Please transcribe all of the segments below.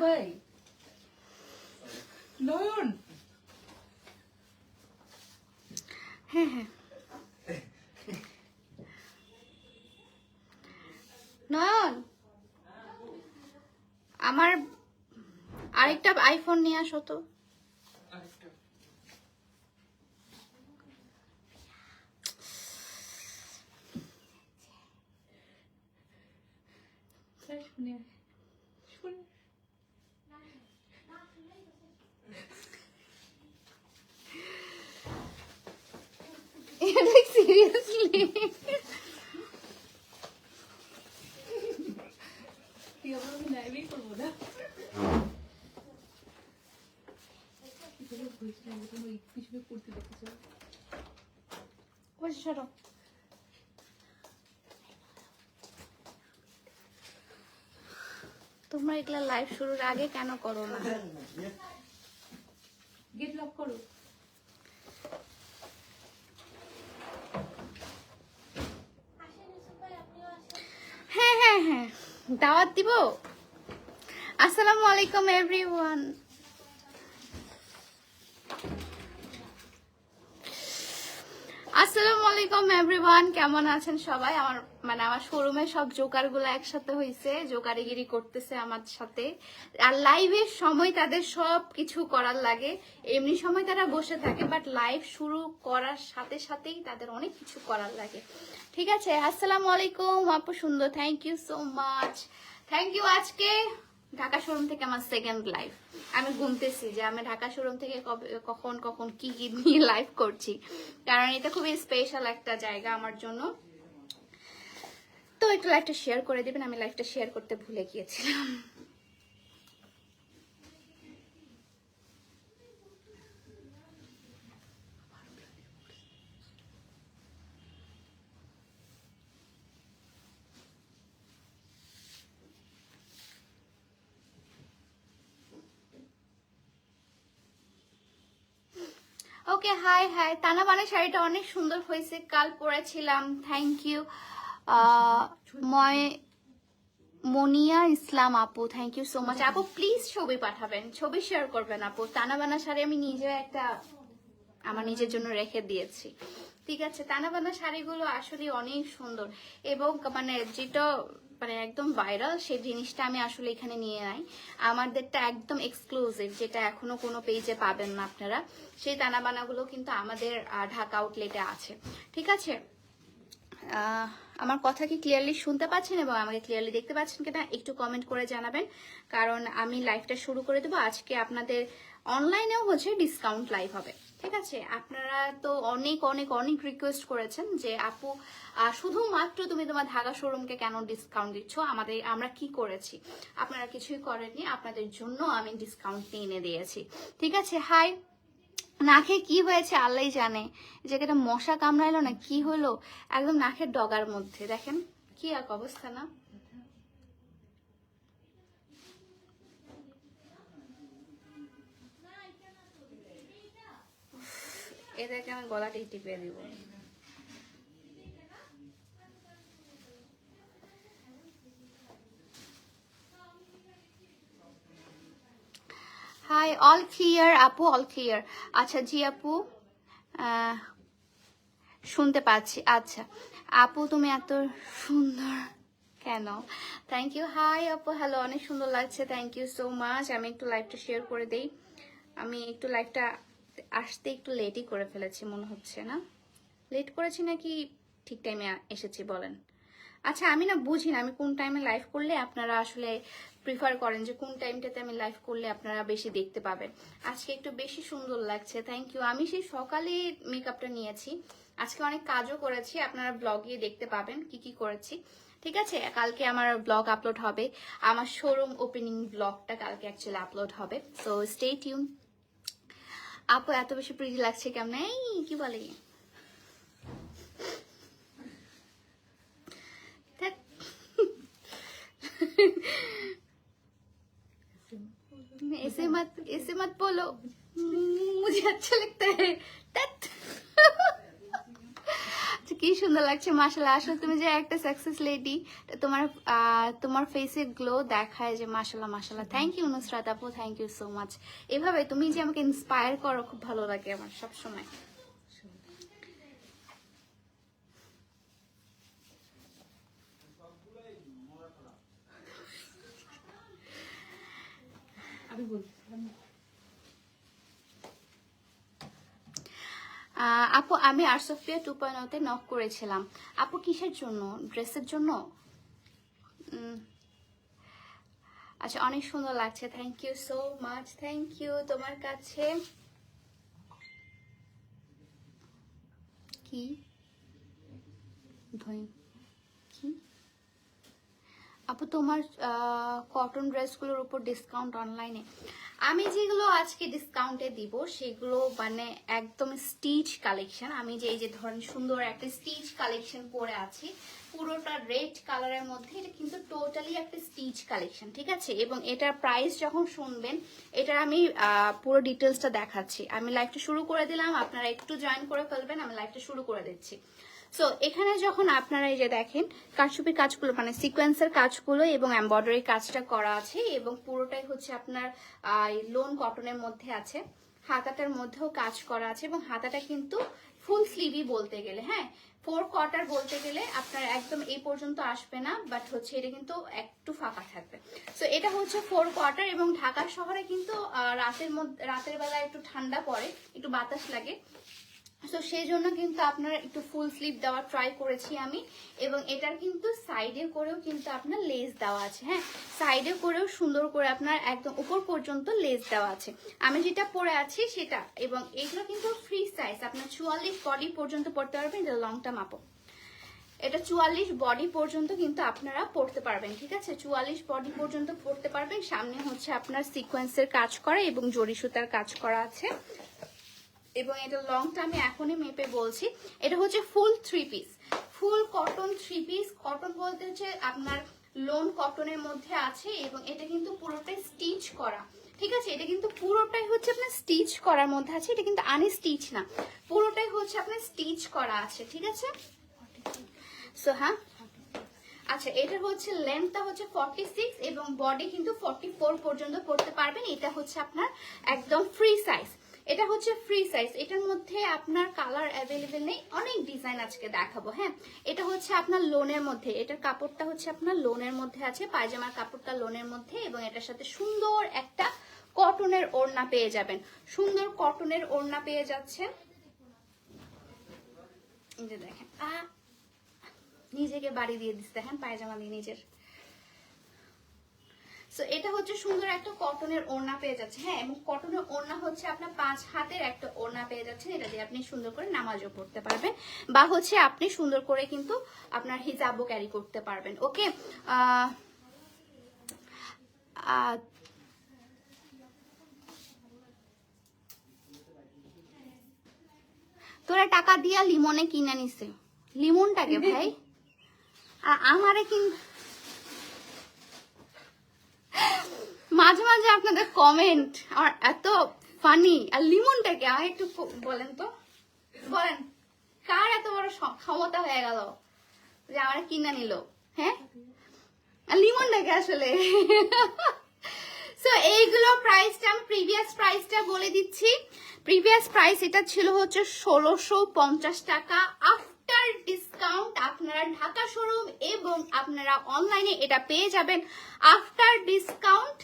ভাই। নয়ন। হ্যাঁ হ্যাঁ। নয়ন আমার আরেকটা আইফোন নিয়ে আসো তো তাই শুনে শুনে এটা সিরিয়াসলি তুই আমার আমি লাইভই করব না পিছনে করতে দেখেছ। বসে সরো তোমরা এগুলা লাইভ শুরুর আগে কেন করো না? গেট লক করো। হ্যাঁ হ্যাঁ হ্যাঁ। দাওয়াত দিব। আসসালামু আলাইকুম এভরিওয়ান আসসালামু আলাইকুম এভরিওয়ান কেমন আছেন সবাই? আমার মানে আমার শোরুমে সব জোকারগুলো একসাথে হয়েছে জোকারিগিরি করতেছে আমার সাথে। আর লাইভের সময় তাদের সব কিছু করার লাগে। এমনি সময় তারা বসে থাকে বাট লাইভ শুরু করার সাথে সাথেই তাদের অনেক কিছু করার লাগে। ঠিক আছে? আসসালামু আলাইকুম আপু সুন্দর। Thank you so much thank you আজকে। ঢাকা শোরুম থেকে আমার সেকেন্ড লাইফ আমি গুনতেছি যে আমি ঢাকা শোরুম থেকে কখন কখন কি কি নিয়ে লাইভ করছি। কারণ এটা খুবই স্পেশাল একটা জায়গা আমার জন্য। তো একটু লাইভটা শেয়ার করে দেবেন, আমি লাইভটা শেয়ার করতে ভুলে গিয়েছিলাম ওকে হাই হাই। তানা বানা শাড়িটা অনেক সুন্দর হয়েছে। কাল পরেছিলাম। থ্যাংক ইউ ময় মনিয়া ইসলাম আপু থ্যাংক ইউ সো মাচ আপু প্লিজ ছবি পাঠাবেন। ছবি শেয়ার করবেন আপু। তানা বানা শাড়ি আমি নিজে একটা আমার নিজের জন্য রেখে দিয়েছি। ঠিক আছে তানা বানা শাড়িগুলো আসলে অনেক সুন্দর। এবং মানে যেটা মানে একদম ভাইরাল সেই জিনিসটা আমি আসলে এখানে নিয়ে নাই আমাদেরটা একদম এক্সক্লুসিভ যেটা এখনও কোনো পেজে পাবেন না আপনারা। সেই তানা বানাগুলো কিন্তু আমাদের ঢাকা আউটলেটে আছে। ঠিক আছে? আমার কথা কি ক্লিয়ারলি শুনতে পাচ্ছেন এবং আমাকে ক্লিয়ারলি দেখতে পাচ্ছেন কিনা একটু কমেন্ট করে জানাবেন। কারণ আমি লাইভটা শুরু করে দেবো। আজকে আপনাদের অনলাইনেও হচ্ছে ডিসকাউন্ট লাইভ হবে। ঠিক আছে? আপনারা তো অনেক অনেক অনেক রিকোয়েস্ট করেছেন যে, আপু শুধুমাত্র তুমি তোমার ঢাকা শোরুমকে কেন ডিসকাউন্ট দিচ্ছ? আমাদের, আমরা কি করেছি? আপনারা কিছুই করেননি। আপনাদের জন্য আমি ডিসকাউন্ট এনে দিয়েছি। ঠিক আছে? হাই নাকে কি হয়েছে? আল্লাহ জানে। যে জায়গাটা মশা কামড়াইলো না? কি হলো? একদম নাকের ডগার মধ্যে। দেখেন, কি এক অবস্থা না? এদেরকে আমি গলাটাই টিপে দিব। হাই অল ক্লিয়ার আপু অল ক্লিয়ার আচ্ছা জি আপু। শুনতে পাচ্ছি। আচ্ছা আপু, তুমি এত সুন্দর কেন? থ্যাংক ইউ হাই আপু হ্যালো অনেক সুন্দর লাগছে থ্যাংক ইউ সো মাচ আমি একটু লাইভটা শেয়ার করে দেই। আমি একটু লাইভটা আসতে একটু লেটই করে ফেলেছি, মনে হচ্ছে না। লেট করেছি নাকি ঠিক টাইমে এসেছি, বলেন। আচ্ছা আমি না বুঝি না, আমি কোন টাইমে লাইভ করলে আপনারা আসলে প্রিফার করেন, যে কোন টাইমটাতে আমি লাইভ করলে আপনারা বেশি দেখতে পাবেন। আজকে একটু বেশি সুন্দর লাগছে থ্যাংক ইউ আমি সেই সকালে মেকআপটা নিয়েছি, আজকে অনেক কাজও করেছি, আপনারা ব্লগে দেখতে পাবেন কি কি করেছি। ঠিক আছে? কালকে আমার ব্লগ আপলোড হবে, আমার শোরুম ওপেনিং ব্লগটা কালকে অ্যাকচুয়ালি আপলোড হবে। সো স্টে টিউন আপু এত বেশি প্রিটি লাগছে কেমন এই কি বলে ধ্যাৎ। ऐसे मत ऐसे मत बोलो मुझे अच्छा लगता है ধ্যাৎ। আচ্ছা, কি সুন্দর লাগছে মাসাল্লাহ আসলে তুমি যে একটা সাকসেস লেডি তোমার আহ, তোমার ফেসে গ্লো দেখায় যে মাসাল্লাহ মাসাল্লাহ থ্যাংক ইউ নুসরাত আপু থ্যাংক ইউ সো মাচ এভাবে তুমি যে আমাকে ইন্সপায়ার করো খুব ভালো লাগে আমার সব সময় আমি বলছি আমি- আহ, আপু আমি আরসোফিয়া টু পয়েন্টতে নক করেছিলাম। আপু কিসের জন্য? ড্রেসের জন্য? আচ্ছা অনেক সুন্দর লাগছে। Thank you so much thank you তোমার কাছে। কি? কি? আপু তোমার কটন ড্রেসগুলোর উপর ডিসকাউন্ট অনলাইনে আমি যেগুলো আজকে ডিসকাউন্টে দিব, সেগুলো মানে একদম স্টিচ কালেকশন আমি যে এই যে ধরেন সুন্দর একটা স্টিচ কালেকশন পরে আছি, পুরোটা রেড কালারের মধ্যে, এটা কিন্তু টোটালি একটা স্টিচ কালেকশন ঠিক আছে? এবং এটার প্রাইস যখন শুনবেন, এটার আমি পুরো ডিটেলসটা দেখাচ্ছি। আমি লাইভটা শুরু করে দিলাম, আপনারা একটু জয়েন করে ফেলবেন, আমি লাইভটা শুরু করে দিচ্ছি। সো এখানে যখন আপনারা এই যে দেখেন, কারচুপির কাজগুলো মানে সিকোয়েন্সের কাজগুলো এবং এমব্রয়ডারি কাজটা করা আছে এবং পুরোটাই হচ্ছে আপনার লোন কটনের মধ্যে আছে। হাতাটার মধ্যেও কাজ করা আছে এবং হাতাটা কিন্তু ফুল স্লিভই বলতে গেলে হ্যাঁ? ফোর কোয়ার্টার বলতে গেলে আপনার একদম এই পর্যন্ত আসবে না বাট হচ্ছে এটা কিন্তু একটু ফাঁকা থাকবে। সো এটা হচ্ছে ফোর কোয়ার্টার এবং ঢাকা শহরে কিন্তু রাতের মধ্যে, রাতের বেলা একটু ঠান্ডা পড়ে, একটু বাতাস লাগে। তো সেই জন্য কিন্তু আপনারা একটু ফুল স্লিভ দেওয়ার ট্রাই করেছি আমি। এবং এটার কিন্তু সাইডে করেও কিন্তু আপনার লেস দেওয়া আছে হ্যাঁ? সাইডে করেও সুন্দর করে আপনার একদম উপর পর্যন্ত লেস দেওয়া আছে। আমি যেটা পরে আছি সেটা। এবং এগুলো কিন্তু ফ্রি সাইজ আপনার চুয়াল্লিশ বডি পর্যন্ত পড়তে পারবেন, এটা লংটা মাপো এটা চুয়াল্লিশ বডি পর্যন্ত কিন্তু আপনারা পড়তে পারবেন, ঠিক আছে? চুয়াল্লিশ বডি পর্যন্ত পড়তে পারবেন। সামনে হচ্ছে আপনার সিকোয়েন্সের কাজ করা এবং জরি সুতার কাজ করা আছে। এবং এটা লংটা আমি এখনই মেপে বলছি, এটা হচ্ছে full three piece full cotton three piece cotton বলতে হচ্ছে আপনার লোন কটনের মধ্যে আছে এবং এটা কিন্তু পুরোটাই স্টিচ করা। ঠিক আছে? এটা কিন্তু পুরোটাই হচ্ছে আপনার স্টিচ করার মধ্যে আছে, এটা কিন্তু আনি স্টিচ না। পুরোটাই হচ্ছে আপনার স্টিচ করা আছে, ঠিক আছে? সো হ্যাঁ? আচ্ছা এটা হচ্ছে লেন্থটা হচ্ছে 46 এবং বডি কিন্তু 44 পর্যন্ত পড়তে পারবেন। এটা হচ্ছে আপনার একদম ফ্রি সাইজ এটা হচ্ছে ফ্রি সাইজ এটার মধ্যে আপনার কালার অ্যাভেলেবেল নেই। অনেক ডিজাইন আজকে দেখাবো হ্যাঁ? এটা হচ্ছে আপনার লোনের মধ্যে। এটার কাপড়টা হচ্ছে আপনার লোনের মধ্যে আছে পায়জামার কাপড়টা লোনের মধ্যে এবং এটার সাথে সুন্দর একটা কটনের ওড়না পেয়ে যাবেন। সুন্দর কটনের ওড়না পেয়ে যাচ্ছেন এই যে দেখেন নিজেকে বাড়ি দিয়ে দিচ্ছে দেখেন পায়জামা দিয়ে নিজের। সো এটা হচ্ছে সুন্দর একটা কটনের ওড়না পেয়ে যাচ্ছে। হ্যাঁ এবং কটনের ওড়না হচ্ছে আপনার পাঁচ হাতের একটা ওড়না পেয়ে যাচ্ছেন। এটা দিয়ে আপনি সুন্দর করে নামাজও পড়তে পারবেন। বা হচ্ছে আপনি সুন্দর করে কিন্তু আপনার হিজাবও ক্যারি করতে পারবেন। ওকে তোরা টাকা দিয়া লিমনে কিনে নিছে। লিমনটাকে ভাই। আমারে কিন্তু মাঝে মাঝে আপনাদের কমেন্ট আর এত ফানি আর লিমনটাকে আমার একটু বলেন তো। বলেন, কার এত বড় ক্ষমতা হয়ে গেল যে আমার কিনা নিল? হ্যাঁ? আর লিমনটাকে আসলে? সো এইগুলো প্রাইসটা আমি প্রিভিয়াস প্রাইসটা বলে দিচ্ছি। প্রিভিয়াস প্রাইস এটা ছিল হচ্ছে ষোলোশো পঞ্চাশ টাকা আফটার ডিসকাউন্ট আপনারা ঢাকা শোরুম এবং আপনারা অনলাইনে এটা পেয়ে যাবেন। আফটার ডিসকাউন্ট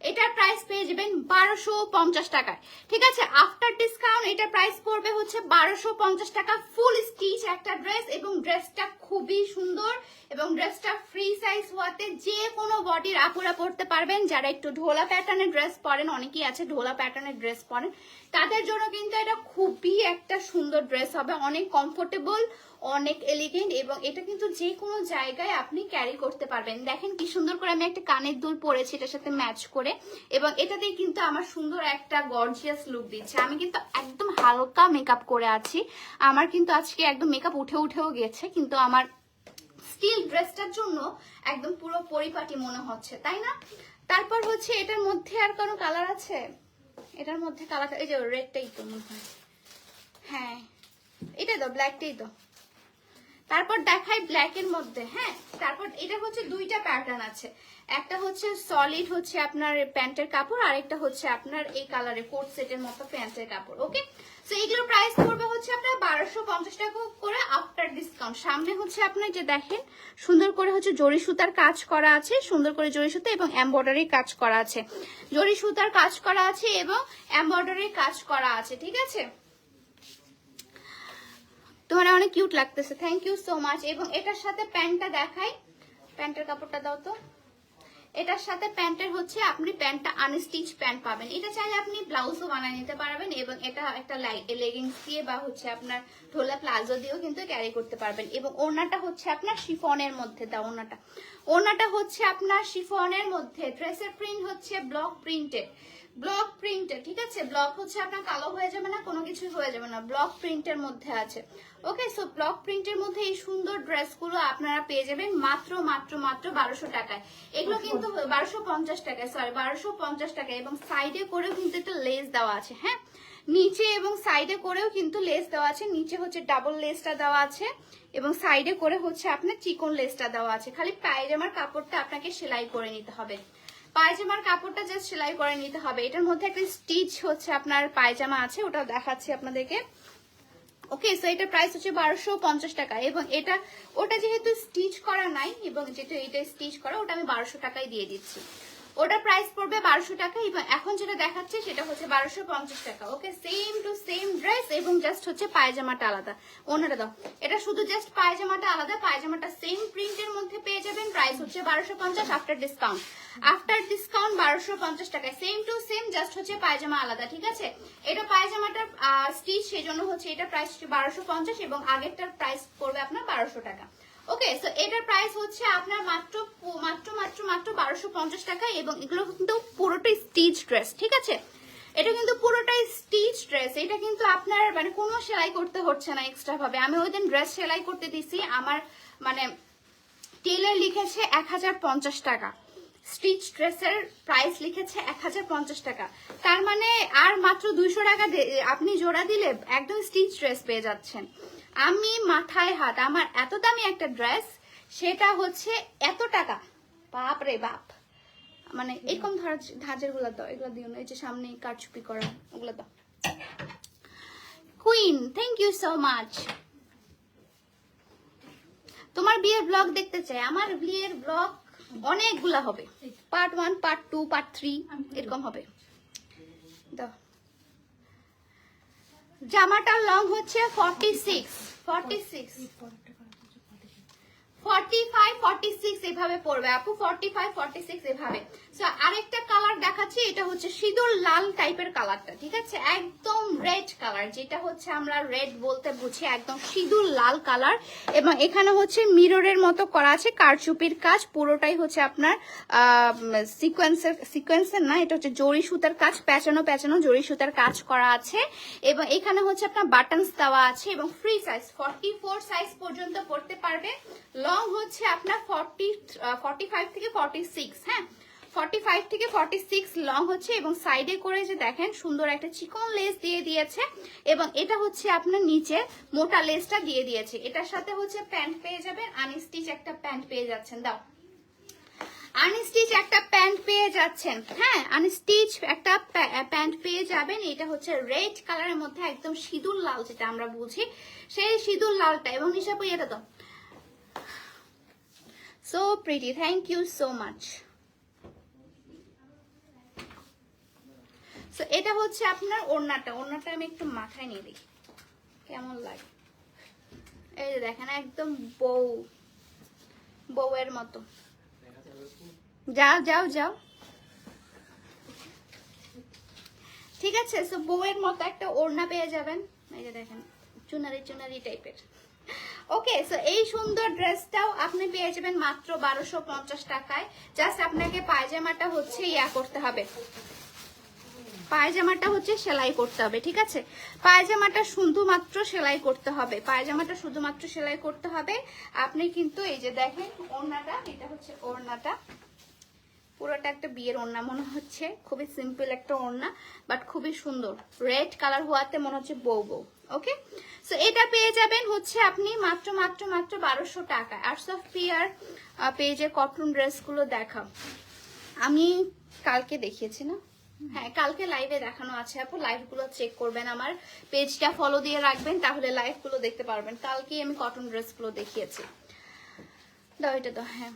এটার প্রাইস পেয়ে যাবেন বারোশো পঞ্চাশ টাকায়। ঠিক আছে? আফটার ডিসকাউন্ট এটার প্রাইস পড়বে হচ্ছে বারোশো পঞ্চাশ টাকা। ফুল স্টিচ একটা ড্রেস এবং ড্রেসটা খুবই সুন্দর এবং ড্রেসটা ফ্রি সাইজ হওয়াতে যে কোনো বডির আপুরা পরতে পারবেন। যারা একটু ঢোলা প্যাটার্নের ড্রেস পরেন, অনেকেই আছে ঢোলা প্যাটার্নের ড্রেস পরেন। তাদের জন্য কিন্তু এটা খুবই একটা সুন্দর ড্রেস হবে। অনেক কমফোর্টেবল অনেক এলিগেন্ট এবং এটা কিন্তু যে কোনো জায়গায় আপনি ক্যারি করতে পারবেন। দেখেন কি সুন্দর করে আমি একটা কানের দুল পরেছি, এটার সাথে ম্যাচ করে এবং এটাতেই কিন্তু আমার সুন্দর একটা গর্জিয়াস লুক দিচ্ছে। আমি কিন্তু একদম হালকা মেকআপ করে আছি। আমার কিন্তু আজকে একদম মেকআপ উঠে উঠেও গেছে, কিন্তু আমার স্টিল ড্রেসটার জন্য একদম পুরো পরিপাটি মনে হচ্ছে, তাই না? তারপর হচ্ছে এটার মধ্যে আর কোনো কালার আছে? এটার মধ্যে কালার এই যে রেডটাই তো মনে হয়। হ্যাঁ এটাই তো ব্ল্যাকটাই তো। তারপর দেখাই ব্ল্যাক এর মধ্যে হ্যাঁ? তারপর এটা হচ্ছে দুইটা প্যাটার্ন আছে। একটা হচ্ছে সলিড হচ্ছে আপনার প্যান্টের কাপড় আর একটা হচ্ছে আপনার এই কালারের কোট সেটের মতো প্যান্টের কাপড় ওকে তো এইগুলোর প্রাইস পড়বে হচ্ছে আপনার বারোশো পঞ্চাশ টাকা করে আফটার ডিসকাউন্ট সামনে হচ্ছে আপনার যে দেখেন, সুন্দর করে হচ্ছে জরি সুতার কাজ করা আছে, সুন্দর করে জরি সুতা এবং এমব্রয়ডারি কাজ করা আছে। জরি সুতার কাজ করা আছে এবং এমব্রয়ডারি কাজ করা আছে, ঠিক আছে? তোমার অনেক কিউট লাগতেছে। থ্যাংক ইউ সো মাচ এবং এটার সাথে প্যান্টটা দেখাই। প্যান্টের কাপড়টা দাও তো। এটার সাথে প্যান্টের হচ্ছে আপনি প্যান্টটা আনস্টিচ প্যান্ট পাবেন। এটা চাইলে আপনি ব্লাউজও বানিয়ে নিতে পারবেন এবং এটা একটা লেগিংস দিয়ে বা হচ্ছে আপনার ঢোলা প্লাজো দিয়েও কিন্তু ক্যারি করতে পারবেন। এবং ওনাটা হচ্ছে আপনার শিফনের মধ্যে, দা ওনাটা ওনাটা হচ্ছে আপনার শিফনের মধ্যে ড্রেসের প্রিন্ট হচ্ছে ব্লক প্রিন্টেড ব্লক প্রিন্টের ঠিক আছে? ব্লক হচ্ছে আপনার কালো হয়ে যাবে না কোনো কিছু হয়ে যাবে না। ব্লক প্রিন্টের মধ্যে আছে। ওকে সো ব্লক প্রিন্টের মধ্যে এই সুন্দর ড্রেসগুলো আপনারা পেয়ে যাবেন মাত্র মাত্র মাত্র বারোশো টাকায়। এগুলো কিন্তু বারোশো পঞ্চাশ টাকায় সরি বারোশো পঞ্চাশ টাকায় এবং সাইডে করেও কিন্তু একটা লেস দেওয়া আছে হ্যাঁ? নিচে এবং সাইডে করেও কিন্তু লেস দেওয়া আছে নিচে হচ্ছে ডাবল লেসটা দেওয়া আছে এবং সাইডে করে হচ্ছে আপনার চিকন লেসটা দেওয়া আছে। খালি পায়জামার কাপড়টা আপনাকে সেলাই করে নিতে হবে। পায়জামার কাপড়টা জাস্ট সেলাই করে নিতে হবে। এটার মধ্যে একটা স্টিচ হচ্ছে, আপনার পায়জামা আছে ওটা দেখাচ্ছি আপনাদেরকে। ওকে সো এটা প্রাইস হচ্ছে বারোশো পঞ্চাশ টাকা এবং এটা, ওটা যেহেতু স্টিচ করা নাই এবং যেটা এটা স্টিচ করা, ওটা আমি বারোশো টাকায় দিয়ে দিচ্ছি। ওটা প্রাইস পড়বে বারোশো টাকা। এবং এখন যেটা দেখাচ্ছে সেটা হচ্ছে বারোশো পঞ্চাশ টাকা। Okay same to same dress এবং জাস্ট হচ্ছে পায়জামাটা আলাদা। ওনাটা দাও। এটা শুধু জাস্ট পায়জামাটা আলাদা, পায়জামাটা সেম প্রিন্টের মধ্যে পেয়ে যাবেন। প্রাইস হচ্ছে বারোশো পঞ্চাশ আফটার ডিসকাউন্ট আফটার ডিসকাউন্ট বারোশো পঞ্চাশ টাকায়। সেম টু সেম জাস্ট হচ্ছে পায়জামা আলাদা, ঠিক আছে? এটা পায়জামাটার স্টিচ সেই জন্য হচ্ছে এটা প্রাইস বারোশো পঞ্চাশ এবং আগেরটার প্রাইস পড়বে আপনার বারোশো টাকা। ওকে সো এটার প্রাইস হচ্ছে আপনার মাত্র মাত্র মাত্র মাত্র বারোশো পঞ্চাশ টাকা এবং এগুলো কিন্তু পুরোটাই স্টিচ ড্রেস ঠিক আছে? এটা কিন্তু পুরোটাই স্টিচ ড্রেস এটা কিন্তু আপনার মানে কোনো সেলাই করতে হচ্ছে না এক্সট্রা ভাবে। আমি ওই দিন ড্রেস সেলাই করতে দিছি, আমার মানে টেলার লিখেছে এক হাজার পঞ্চাশ টাকা। স্টিচ ড্রেসের প্রাইস লিখেছে এক হাজার পঞ্চাশ টাকা। তার মানে আর মাত্র দুইশো টাকা আপনি জোড়া দিলে একদম স্টিচ ড্রেস পেয়ে যাচ্ছেন। আমি মাথায় হাত আমার এত দামি একটা ড্রেস সেটা হচ্ছে এত টাকা। বাপ রে বাপ। মানে এরকম ধাঁচেরগুলো দাও এগুলো দিও না এই যে সামনে কারচুপি করা ওগুলো দাও। Queen thank you so much তোমার বিয়ের ব্লগ দেখতে চাই আমার বিয়ের ব্লগ অনেকগুলা হবে। Part one part two part three এরকম হবে। দাও। জামাটার লং হচ্ছে forty six forty six forty five forty six এভাবে পড়বে আপু ফর্টি ফাইভ ফর্টি সিক্স এভাবে। আরেকটা কালার দেখাচ্ছি, এটা হচ্ছে সিঁদুর লাল টাইপের কালারটা ঠিক আছে? একদম রেড কালার যেটা হচ্ছে আমরা রেড বলতে বুঝি, একদম সিঁদুর লাল কালার এবং এখানে হচ্ছে মিররের মতো করা আছে, কারচুপির কাজ, পুরোটাই হচ্ছে আপনার সিকোয়েন্সের সিকোয়েন্সের না, এটা হচ্ছে জরি সুতার কাজ, প্যাচানো প্যাচানো জরি সুতার কাজ করা আছে। এবং এখানে হচ্ছে আপনার বাটনস দেওয়া আছে, এবং free size forty four size পর্যন্ত পড়তে পারবে। লং হচ্ছে আপনার ফর্টি ফর্টি ফাইভ থেকে ফর্টি সিক্স হ্যাঁ? ফর্টি ফাইভ থেকে ফর্টি সিক্স লং হচ্ছে এবং সাইডে করে যে দেখেন সুন্দর একটা চিকন লেস দিয়ে দিয়েছে এবং এটা হচ্ছে আপনার নিচে মোটা লেসটা দিয়ে দিয়েছে। এটার সাথে হচ্ছে প্যান্ট পেয়ে যাবেন আনস্টিচ একটা প্যান্ট পেয়ে যাচ্ছেন। দাও। আনস্টিচ একটা প্যান্ট পেয়ে যাচ্ছেন। হ্যাঁ আনস্টিচ একটা প্যান্ট পেয়ে যাবেন। এটা হচ্ছে রেড কালারের মধ্যে একদম সিঁদুর লাল যেটা আমরা বুঝি। সেই সিঁদুর লালটা এবং নিশাপু এটা তো so pretty thank you so much so এটা হচ্ছে আপনার ওড়নাটা। ওড়নাটা আমি একটু মাথায় নিয়ে দিই কেমন লাগে? এই যে দেখেন, একদম বউ। বউয়ের মতো। যাও যাও যাও। ঠিক আছে সো বউয়ের মতো একটা ওড়না পেয়ে যাবেন। এই যে দেখেন, চুনারি চুনারি টাইপের। ওকে সো এই সুন্দর ড্রেসটাও আপনি পেয়ে যাবেন মাত্র বারোশো পঞ্চাশ টাকায়। জাস্ট আপনাকে পায়জামাটা হচ্ছে ইয়া করতে হবে। পায়জামাটা হচ্ছে সেলাই করতে হবে, ঠিক আছে? পায়জামাটা শুধুমাত্র সেলাই করতে হবে, পায়জামাটা শুধুমাত্র সেলাই করতে হবে। আপনি কিন্তু এই যে দেখেন, ওড়নাটা, এটা হচ্ছে ওড়নাটা। পুরোটা একটা বিয়ের ওড়না মনে হচ্ছে, খুবই সিম্পল একটা ওড়না বাট খুবই সুন্দর। রেড কালার হওয়াতে মনে হচ্ছে বউ বউ ওকে সো এটা পেয়ে যাবেন হচ্ছে আপনি মাত্র মাত্র মাত্র বারোশো টাকা। আর্টস অফ পিয়ার পেজের কটন ড্রেসগুলো দেখা আমি কালকে দেখিয়েছি না? হ্যাঁ কালকে লাইভে দেখানো আছে আপু। লাইভগুলো চেক করবেন আমার। পেজটা ফলো দিয়ে রাখবেন, তাহলে লাইভগুলো দেখতে পারবেন। কালকে আমি কটন ড্রেসগুলো দেখিয়েছি। দাও এটা তো হ্যাঁ।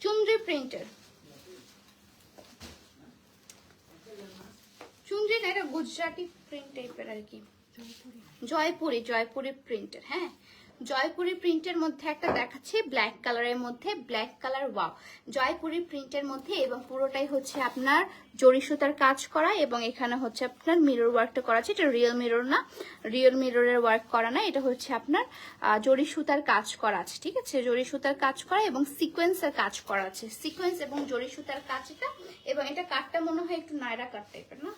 চুনরি প্রিন্টের চুনরি না, এটা গুজরাটি প্রিন্ট টাইপের আর কি। জয়পুরি জয়পুরি প্রিন্টের হ্যাঁ। জয়পুরি প্রিন্টের মধ্যে একটা দেখাচ্ছি ব্ল্যাক কালারের মধ্যে ব্ল্যাক কালার ওয়াও জয়পুরি প্রিন্টের মধ্যে এবং পুরোটাই হচ্ছে আপনার জরি সুতার কাজ করা এবং এখানে হচ্ছে আপনার মিরর ওয়ার্কটা করা আছে। এটা রিয়েল মিরর না রিয়েল মিররের ওয়ার্ক করা না, এটা হচ্ছে আপনার জরি সুতার কাজ করা আছে, ঠিক আছে? জরি সুতার কাজ করা এবং সিকোয়েন্সের কাজ করা আছে। সিকোয়েন্স এবং জরি সুতার কাজ এটা, এবং এটা কাটটা মনে হয় একটু নায়রা কাট টাইপের না?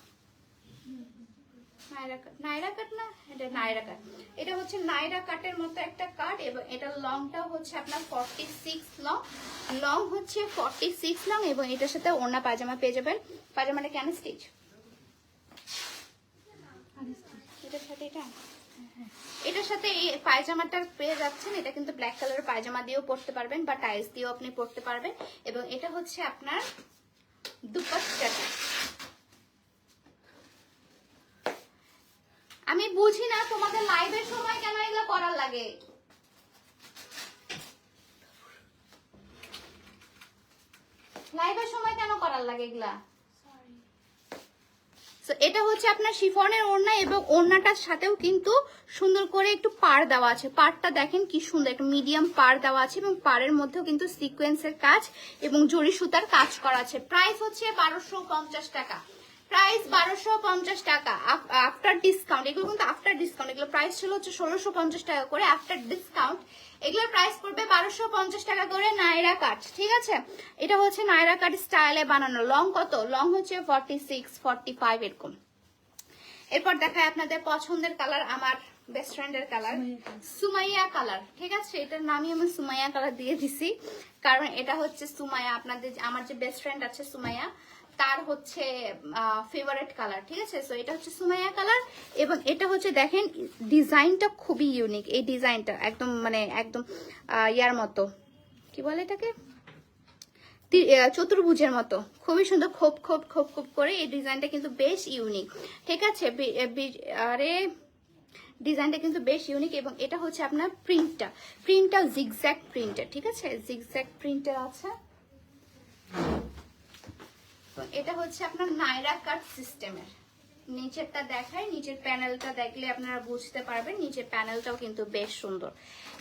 নায়রা কাট নায়রা কাট না? এটা নায়রা কাট। এটা হচ্ছে নায়রা কাটের মতো একটা কাট এবং হচ্ছে আপনার ফর্টি সিক্স লং লং হচ্ছে ফর্টি সিক্স লং এবং এটার সাথে পেয়ে যাবেন। কেন এটার সাথে এই পায়জামাটা পেয়ে যাচ্ছেন, এটা কিন্তু ব্ল্যাক কালারের পায়জামা দিয়েও পরতে পারবেন বা টাইলস দিয়েও আপনি পরতে পারবেন। এবং এটা হচ্ছে আপনার দুপাট্টাটা। আমি বুঝি না তোমাদের লাইভের সময় কেন এগুলো করার লাগে। লাইভের সময় কেন করার লাগে এগুলা? এটা হচ্ছে আপনার শিফনের ওড়না এবং ওড়নাটার সাথেও কিন্তু সুন্দর করে একটু পার দেওয়া আছে। পারটা দেখেন কি সুন্দর একটা মিডিয়াম পার দেওয়া আছে এবং পারের মধ্যেও কিন্তু সিকোয়েন্সের কাজ এবং জরি সুতার কাজ করা আছে। প্রাইস হচ্ছে বারোশো পঞ্চাশ টাকা। প্রাইস বারোশো পঞ্চাশ টাকা। আফটার ডিসকাউন্ট এগুলো কিন্তু আফটার ডিসকাউন্ট এগুলো প্রাইস ছিল হচ্ছে ষোলোশো পঞ্চাশ টাকা করে আফটার ডিসকাউন্ট এগুলোর প্রাইস পড়বে বারোশো পঞ্চাশ টাকা করে নাইরা কাট ঠিক আছে? এটা হচ্ছে নাইরা কাট স্টাইলে বানানো। লং কত? লং হচ্ছে ফর্টি সিক্স ফর্টি ফাইভ এরকম। এরপর দেখায় আপনাদের পছন্দের কালার আমার বেস্ট ফ্রেন্ডের কালার সুমাইয়া কালার ঠিক আছে? এটার নামই আমি সুমাইয়া কালার দিয়ে দিছি। কারণ এটা হচ্ছে সুমাইয়া, আপনাদের আমার যে বেস্ট ফ্রেন্ড আছে সুমাইয়া তার হচ্ছে ফেভারেট কালার ঠিক আছে? সো এটা হচ্ছে সুমাইয়া কালার এবং এটা হচ্ছে, দেখেন ডিজাইনটা খুবই ইউনিক এই ডিজাইনটা একদম মানে একদম ইয়ার মতো। কি বলে এটাকে? চতুর্ভুজের মতো। খুবই সুন্দর, খোপ খোপ খোপ খোপ করে এই ডিজাইনটা কিন্তু বেশ ইউনিক ঠিক আছে? আরে ডিজাইনটা কিন্তু বেশ ইউনিক এবং এটা হচ্ছে আপনার প্রিন্টটা প্রিন্টটা জিগজ্যাক প্রিন্টের ঠিক আছে? জিগজ্যাক প্রিন্টের আছে। তো এটা হচ্ছে আপনার নাইরা কাট সিস্টেমের। নিচেরটা দেখায়, নিচের প্যানেলটা দেখলে আপনারা বুঝতে পারবেন, নিচের প্যানেলটাও কিন্তু বেশ সুন্দর।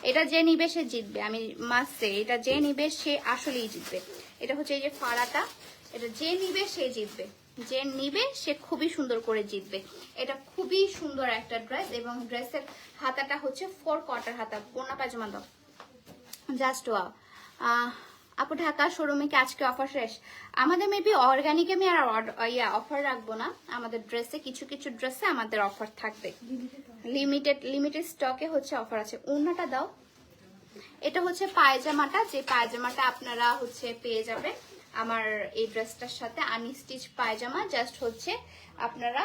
এটা যে নিবে সে জিতবে, আমি মাসে এটা যে নিবে সে আসলেই জিতবে। এটা হচ্ছে এই যে ফাড়াটা, এটা যে নিবে সে জিতবে। যে নিবে সে খুবই সুন্দর করে জিতবে। এটা খুবই সুন্দর একটা ড্রেস এবং ড্রেসের হাতাটা হচ্ছে ফোর কোয়ার্টার হাতা কোনা পাজামা দাও। জাস্ট ওয়াও আপু ঢাকা শোরুমে কি আজকে অফার শেষ? আমাদের মেবি অর্গানিকে আমি আর ইয়া অফার রাখব না। আমাদের ড্রেসে কিছু কিছু ড্রেসে আমাদের অফার থাকবে। লিমিটেড লিমিটেড স্টকে হচ্ছে অফার আছে। ওড়নাটা দাও। এটা হচ্ছে পায়জামাটা। যে পায়জামাটা আপনারা হচ্ছে পেয়ে যাবে আমার এই ড্রেসটার সাথে আনি স্টিচ পায়জামা। জাস্ট হচ্ছে আপনারা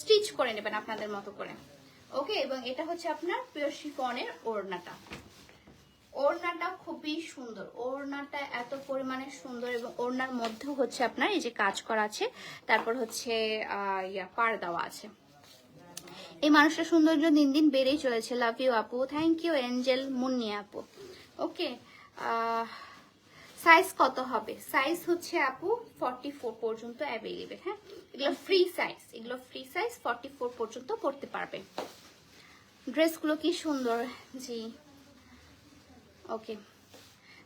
স্টিচ করে নেবেন আপনাদের মতো করে। ওকে এবং এটা হচ্ছে আপনার পিওর শিফনের ওড়নাটা। ওড়নাটা খুবই সুন্দর। ওড়নাটা এত পরিমাণে সুন্দর এবং ওড়নার মধ্যেও হচ্ছে আপনার এই যে কাজ করা আছে, তারপর হচ্ছে ইয়া, পার দেওয়া আছে। এই মানুষটার সৌন্দর্য দিন দিন বেড়েই চলেছে। লাভ ইউ আপু। থ্যাংক ইউ এঞ্জেল মুন্নি আপু। ওকে সাইজ কত হবে? সাইজ হচ্ছে আপু ফর্টি ফোর পর্যন্ত অ্যাভেলেবেল হ্যাঁ? এগুলো ফ্রি সাইজ এগুলো ফ্রি সাইজ ফর্টি ফোর পর্যন্ত পড়তে পারবে। ড্রেসগুলো কি সুন্দর? জি। ওকে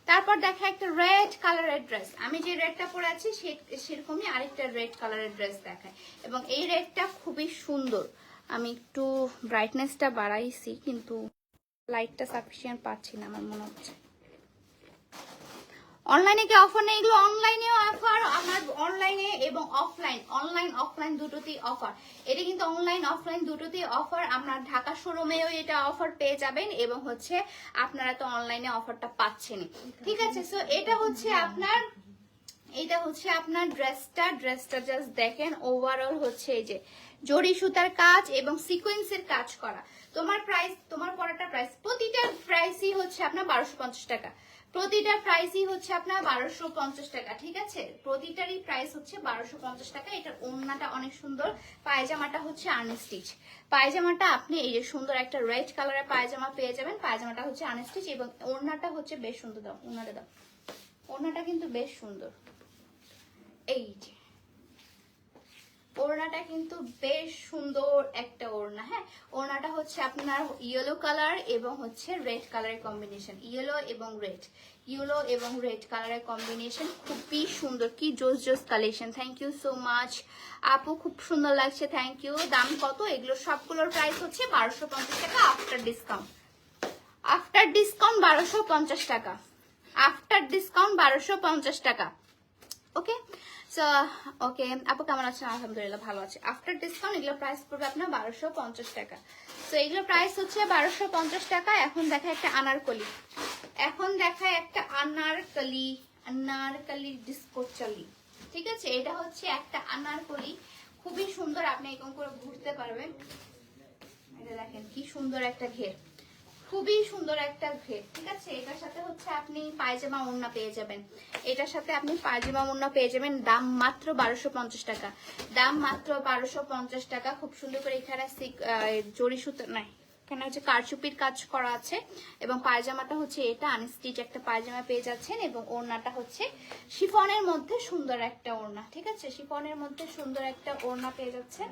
তারপর দেখা একটা রেড কালারের ড্রেস আমি যে রেডটা পরে আছি সেরকমই আরেকটা রেড কালারের ড্রেস দেখায়। এবং এই রেডটা খুবই সুন্দর। আমি একটু ব্রাইটনেসটা বাড়াইছি, কিন্তু লাইটটা সাফিসিয়েন্ট পাচ্ছি না, আমার মনে হচ্ছে। অনলাইনে কি অফার নেই? এগুলো অনলাইনেও অফার আমার অনলাইনে এবং অফলাইন অনলাইন অফলাইন দুটোতেই অফার এটা কিন্তু অনলাইন অফলাইন দুটোতেই অফার আপনার ঢাকা শোরুমেও এটা অফার পেয়ে যাবেন এবং হচ্ছে আপনারা তো অনলাইনে অফারটা পাচ্ছেনই। ঠিক আছে? সো এটা হচ্ছে আপনার, এটা হচ্ছে আপনার ড্রেসটা ড্রেসটা জাস্ট দেখেন ওভারঅল হচ্ছে এই যে জরি সুতার কাজ এবং সিকোয়েন্সের কাজ করা। তোমার প্রাইস তোমার পড়াটা প্রাইস প্রতিটার প্রাইসই হচ্ছে আপনার বারোশো পঞ্চাশ টাকা। প্রতিটার প্রাইসই হচ্ছে আপনার বারোশো পঞ্চাশ টাকা, ঠিক আছে? প্রতিটারই প্রাইস হচ্ছে বারোশো পঞ্চাশ টাকা। এটার ওড়নাটা অনেক সুন্দর। পায়জামাটা হচ্ছে আনস্টিচ পায়জামাটা আপনি এই যে সুন্দর একটা রেড কালারের পায়জামা পেয়ে যাবেন। পায়জামাটা হচ্ছে আনস্টিচ এবং ওড়নাটা হচ্ছে বেশ সুন্দর। দাম ওড়নাটা দাম ওড়নাটা কিন্তু বেশ সুন্দর। এই যে ওড়নাটা কিন্তু বেশ সুন্দর একটা ওড়না হ্যাঁ? ওড়নাটা হচ্ছে আপনার ইয়েলো কালার এবং হচ্ছে রেড কালারের কম্বিনেশন ইয়েলো এবং রেড ইয়েলো এবং রেড কালারের কম্বিনেশন খুবই সুন্দর, কি জোস জোস collection thank you so much আপু, খুব সুন্দর লাগছে থ্যাংক ইউ দাম কত? এগুলো সবগুলোর প্রাইস হচ্ছে বারোশো পঞ্চাশ টাকা আফটার ডিসকাউন্ট আফটার ডিসকাউন্ট বারোশো পঞ্চাশ টাকা। আফটার ডিসকাউন্ট বারোশো পঞ্চাশ টাকা। ওকে সো ওকে আপু কেমন আছেন? আলহামদুলিল্লাহ ভালো আছে। আফটার ডিসকাউন্ট এগুলো প্রাইস পড়বে আপনার বারোশো পঞ্চাশ টাকা। তো এগুলো প্রাইস হচ্ছে বারোশো পঞ্চাশ টাকা। এখন দেখা একটা আনারকলি। এখন দেখায় একটা আনারকলি। আনারকলি ডিসকো চলি। ঠিক আছে? এটা হচ্ছে একটা আনারকলি। খুবই সুন্দর। আপনি এরকম করে ঘুরতে পারবেন। এটা দেখেন, কি সুন্দর একটা ঘের। খুবই সুন্দর একটা ঘের, ঠিক আছে? এটার সাথে হচ্ছে আপনি পায়জামা ওড়না পেয়ে যাবেন। এটার সাথে আপনি পায়জামা ওড়না পেয়ে যাবেন, দাম মাত্র বারোশো পঞ্চাশ টাকা। দাম মাত্র বারোশো পঞ্চাশ টাকা, খুব সুন্দর করে এখানে জরি সুতো নাই এখানে হচ্ছে কারচুপির কাজ করা আছে এবং পায়জামাটা হচ্ছে এটা, আনস্টিচ একটা পায়জামা পেয়ে যাচ্ছেন এবং ওড়নাটা হচ্ছে শিফনের মধ্যে সুন্দর একটা ওড়না, ঠিক আছে? শিফনের মধ্যে সুন্দর একটা ওড়না পেয়ে যাচ্ছেন।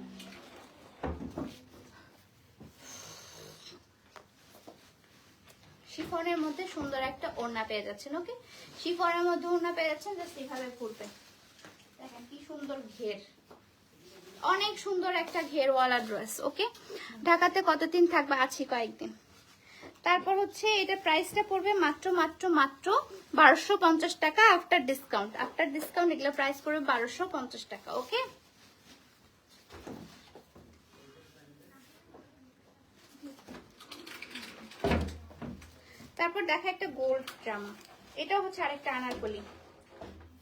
শিফনের মধ্যে সুন্দর একটা ওড়না পেয়ে যাচ্ছেন, ওকে? শিফনের মধ্যে ওড়না পেয়ে যাচ্ছেন, জাস্ট এইভাবে ঘুরবে। দেখেন কি সুন্দর ঘের। অনেক সুন্দর একটা ঘেরওয়ালা ড্রেস, ওকে? ঢাকাতে কতদিন থাকবে? আছি কয়েকদিন। তারপর হচ্ছে এটা প্রাইসটা পড়বে মাত্র মাত্র মাত্র বারোশো পঞ্চাশ টাকা আফটার ডিসকাউন্ট। আফটার ডিসকাউন্ট এগুলো প্রাইস পড়বে বারোশো পঞ্চাশ টাকা, ওকে? তারপর দেখা একটা গোল্ড জামা এটা হচ্ছে আরেকটা আনারকলি।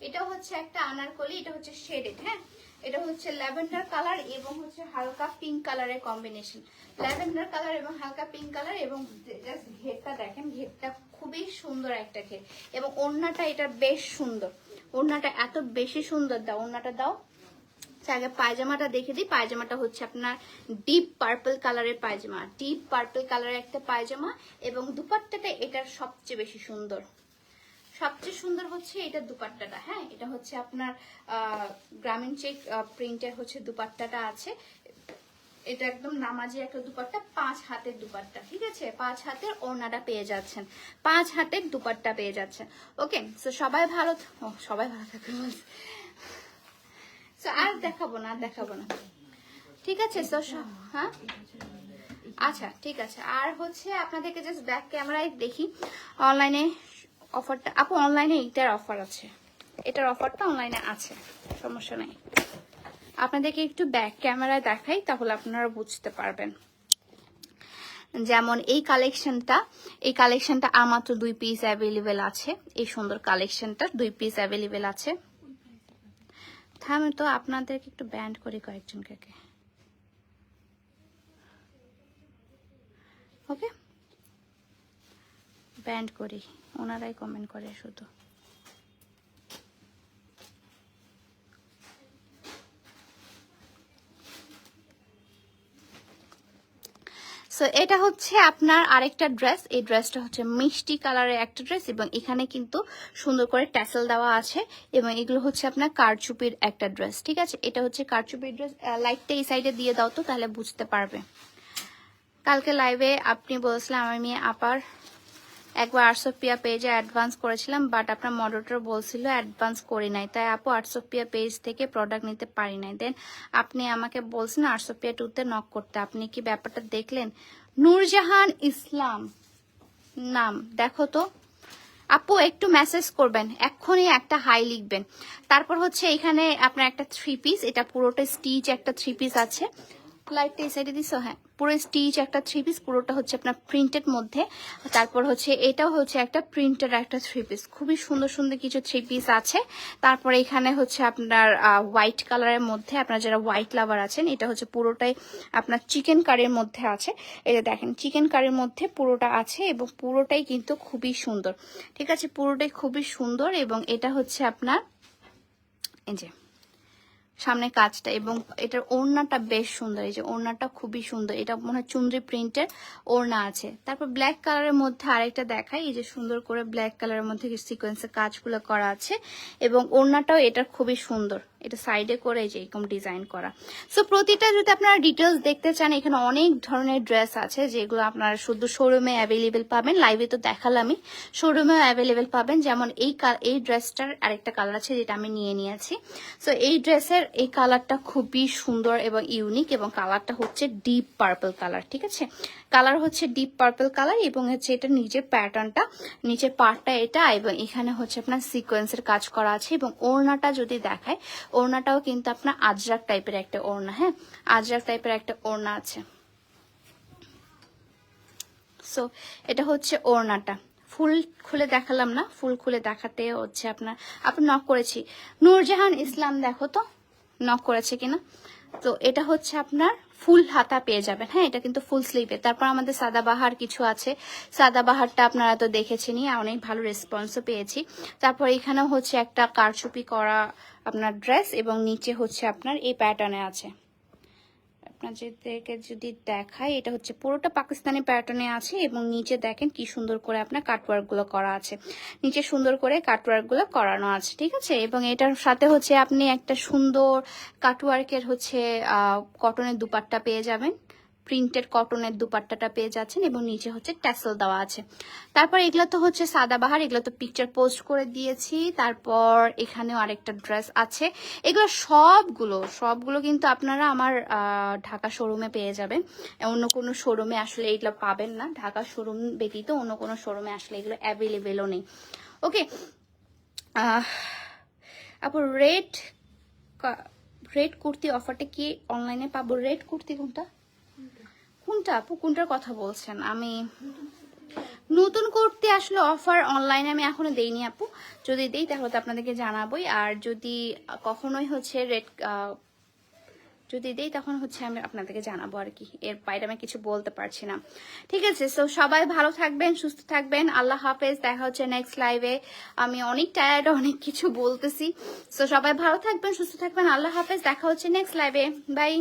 এটা হচ্ছে একটা আনারকলি, এটা হচ্ছে শেডেড হ্যাঁ? এটা হচ্ছে ল্যাভেন্ডার কালার এবং হচ্ছে হালকা পিঙ্ক কালারের কম্বিনেশন ল্যাভেন্ডার কালার এবং হালকা পিঙ্ক কালার এবং জাস্ট ঘেরটা দেখেন, ঘেরটা খুবই সুন্দর একটা ঘের। এবং ওড়নাটা এটা বেশ সুন্দর। ওড়নাটা এত বেশি সুন্দর দাও, ওড়নাটা দাও। আগে পায়জামাটা দেখে দিই। পায়জামাটা হচ্ছে আপনার ডিপ পার্পল কালারের পায়জামা। ডিপ পার্পল কালারের একটা পায়জামা এবং দুপাট্টাটা এটার সবচেয়ে বেশি সুন্দর। সবচেয়ে সুন্দর হচ্ছে এটা দুপাট্টাটা হ্যাঁ? এটা হচ্ছে আপনার গ্রামীণ চেক প্রিন্টের হচ্ছে দুপাট্টাটা আছে। এটা একদম নামাজি একটা দুপাট্টা, পাঁচ হাতের দুপাট্টা, ঠিক আছে? পাঁচ হাতের ওড়নাটা পেয়ে যাচ্ছেন। পাঁচ হাতের দুপাট্টা পেয়ে যাচ্ছেন। ওকে তো সবাই ভালো সবাই ভালো থাকবে So, আর দেখাবো না দেখাবো না। ঠিক আছে তো স- হ্যাঁ? আচ্ছা ঠিক আছে। আর হচ্ছে আপনাদেরকে জাস্ট ব্যাক ক্যামেরায় দেখি। অনলাইনে অফারটা আপু অনলাইনে এইটার অফার আছে। এটার অফারটা অনলাইনে আছে। সমস্যা নেই। আপনাদেরকে একটু ব্যাক ক্যামেরায় দেখাই তাহলে আপনারা বুঝতে পারবেন। যেমন এই কালেকশনটা এই কালেকশনটা আমার মাত্র দুই পিস অ্যাভেলেবেল আছে। এই সুন্দর কালেকশনটা দুই পিস অ্যাভেলেবেল আছে। থামে তো আপনাদেরকে একটু ব্যান্ড করি কয়েকজনকে। ওকে? ব্যান্ড করি। ওনারাই কমেন্ট করে শুধু। সো এটা হচ্ছে আপনার আরেকটা ড্রেস। এই ড্রেসটা হচ্ছে মিষ্টি কালারের একটা ড্রেস এবং এখানে কিন্তু সুন্দর করে ট্যাসেল দেওয়া আছে এবং এগুলো হচ্ছে আপনার কারচুপির একটা ড্রেস, ঠিক আছে? এটা হচ্ছে কারচুপির ড্রেস। লাইটটা এই সাইডে দিয়ে দাও তো, তাহলে বুঝতে পারবে। কালকে লাইভে আপনি বলছিলাম মেয়ে আপার একবার আটশো পিয়া পেজে অ্যাডভান্স করেছিলাম বাট আপনার মডারেটর বলছিল অ্যাডভান্স করি নাই। তাই আপু আটশো পিয়া পেজ থেকে প্রোডাক্ট নিতে পারি নাই। দেন আপনি আমাকে বলছেন আটশো পিয়া টুতে নক করতে। আপনি কি ব্যাপারটা দেখলেন? নূরজাহান ইসলাম নাম। দেখো তো। আপু, একটু মেসেজ করবেন। এক্ষুনি একটা হাই লিখবেন। তারপর হচ্ছে এখানে আপনার একটা থ্রি পিস এটা পুরোটা স্টিচ একটা থ্রি পিস আছে। লাইটটা এই সাইডে দিছো? হ্যাঁ। পুরো স্টিচ একটা থ্রি পিস পুরোটা হচ্ছে আপনার প্রিন্টেড মধ্যে। তারপর হচ্ছে এটাও হচ্ছে একটা প্রিন্টেড একটা থ্রি পিস খুবই সুন্দর সুন্দর কিছু থ্রি পিস আছে। তারপর এখানে হচ্ছে আপনার হোয়াইট কালারের মধ্যে আপনার যারা হোয়াইট লাভার আছেন, এটা হচ্ছে পুরোটাই আপনার চিকেন কারির মধ্যে আছে। এটা দেখেন চিকেন কারির মধ্যে পুরোটা আছে এবং পুরোটাই কিন্তু খুবই সুন্দর। ঠিক আছে? পুরোটাই খুবই সুন্দর এবং এটা হচ্ছে আপনার, এই যে সামনে কাজটা এবং এটার ওড়নাটা বেশ সুন্দর, এই যে ওড়নাটা খুবই সুন্দর। এটা মনে হয় চুন্দ্রি প্রিন্টের ওড়না আছে। তারপর ব্ল্যাক কালারের মধ্যে আরেকটা দেখাই, এই যে সুন্দর করে ব্ল্যাক কালারের মধ্যে সিকোয়েন্সের কাজগুলো করা আছে এবং ওড়নাটাও এটা খুবই সুন্দর। এটা সাইডে করে যে এরকম ডিজাইন করা। সো প্রতিটা যদি আপনারা ডিটেলস দেখতে চান, এখানে অনেক ধরনের ড্রেস আছে যেগুলো আপনারা শুধু শোরুমে অ্যাভেলেবেল পাবেন। লাইভে তো দেখালামই। শোরুমেও অ্যাভেলেবেল পাবেন। যেমন এই এই ড্রেসটার আরেকটা কালার আছে যেটা আমি নিয়ে নিয়েছি। সো এই ড্রেসের এই কালারটা খুবই সুন্দর এবং ইউনিক এবং কালারটা হচ্ছে ডিপ পার্পল কালার ঠিক আছে? কালার হচ্ছে ডিপ পার্পল কালার এবং হচ্ছে এটা নিচের প্যাটার্নটা নিচের পার্টটা এটা এবং এখানে হচ্ছে আপনার সিকোয়েন্সের কাজ করা আছে এবং ওড়নাটা যদি দেখায় ওড়নাটাও কিন্তু আপনার আজরাক টাইপের একটা ওড়না হ্যাঁ? আজরাক টাইপের একটা ওড়না আছে। সো এটা হচ্ছে ওড়নাটা। ফুল খুলে দেখালাম না, ফুল খুলে দেখাতে হচ্ছে আপনার, আপনি নক করেছি। নূরজাহান ইসলাম, দেখো তো নক করেছে কিনা? তো এটা হচ্ছে আপনার ফুল হাতা পেয়ে যাবেন। হ্যাঁ এটা কিন্তু ফুল স্লিভে তারপর আমাদের সাদাবাহার কিছু আছে। সাদাবাহারটা আপনারা তো দেখেছেনই অনেক ভালো রেসপন্সও পেয়েছি। তারপর এখানেও হচ্ছে একটা কারচুপি করা আপনার ড্রেস এবং নিচে হচ্ছে আপনার এই প্যাটার্নে আছে। আপনাদেরকে যদি দেখাই, এটা হচ্ছে পুরোটা পাকিস্তানি প্যাটার্নে আছে এবং নিচে দেখেন কি সুন্দর করে আপনার কাটওয়ার্কগুলো করা আছে। নিচে সুন্দর করে কাটওয়ার্কগুলো করানো আছে, ঠিক আছে? এবং এটার সাথে হচ্ছে আপনি একটা সুন্দর কাটওয়ার্কের হচ্ছে কটনের দুপাট্টা পেয়ে যাবেন। প্রিন্টেড কটনের দুপাট্টাটা পেয়ে যাচ্ছেন এবং নিচে হচ্ছে ট্যাসেল দেওয়া আছে। তারপর এগুলো তো হচ্ছে সাদাবাহার, এগুলো তো পিকচার পোস্ট করে দিয়েছি। তারপর এখানেও আরেকটা ড্রেস আছে। এগুলো সবগুলো সবগুলো কিন্তু আপনারা আমার ঢাকা শোরুমে পেয়ে যাবেন। অন্য কোনো শোরুমে আসলে এগুলো পাবেন না। ঢাকা শোরুম ব্যতীত অন্য কোনো শোরুমে আসলে এগুলো অ্যাভেলেবেলও নেই। ওকে আপু রেড রেড কুর্তি অফারটা কি অনলাইনে পাবো? রেড কুর্তি কোনটা? কোনটা আপু? কোনটার কথা বলছেন? আমি নতুন করতে আসলে অফার অনলাইনে আমি এখনও দেইনি আপু। যদি দেই তাহলে তো আপনাদেরকে জানাবোই। আর যদি কখনোই হচ্ছে রেড যদি দেই তখন হচ্ছে আমি আপনাদেরকে জানাব আর কি। এর বাইরে আমি কিছু বলতে পারছি না। ঠিক আছে সো সবাই ভালো থাকবেন, সুস্থ থাকবেন। আল্লাহ হাফেজ, দেখা হচ্ছে নেক্সট লাইভে আমি অনেক টায়ার্ড অনেক কিছু বলতেছি। সো সবাই ভালো থাকবেন, সুস্থ থাকবেন। আল্লাহ হাফেজ, দেখা হচ্ছে নেক্সট লাইভে বাই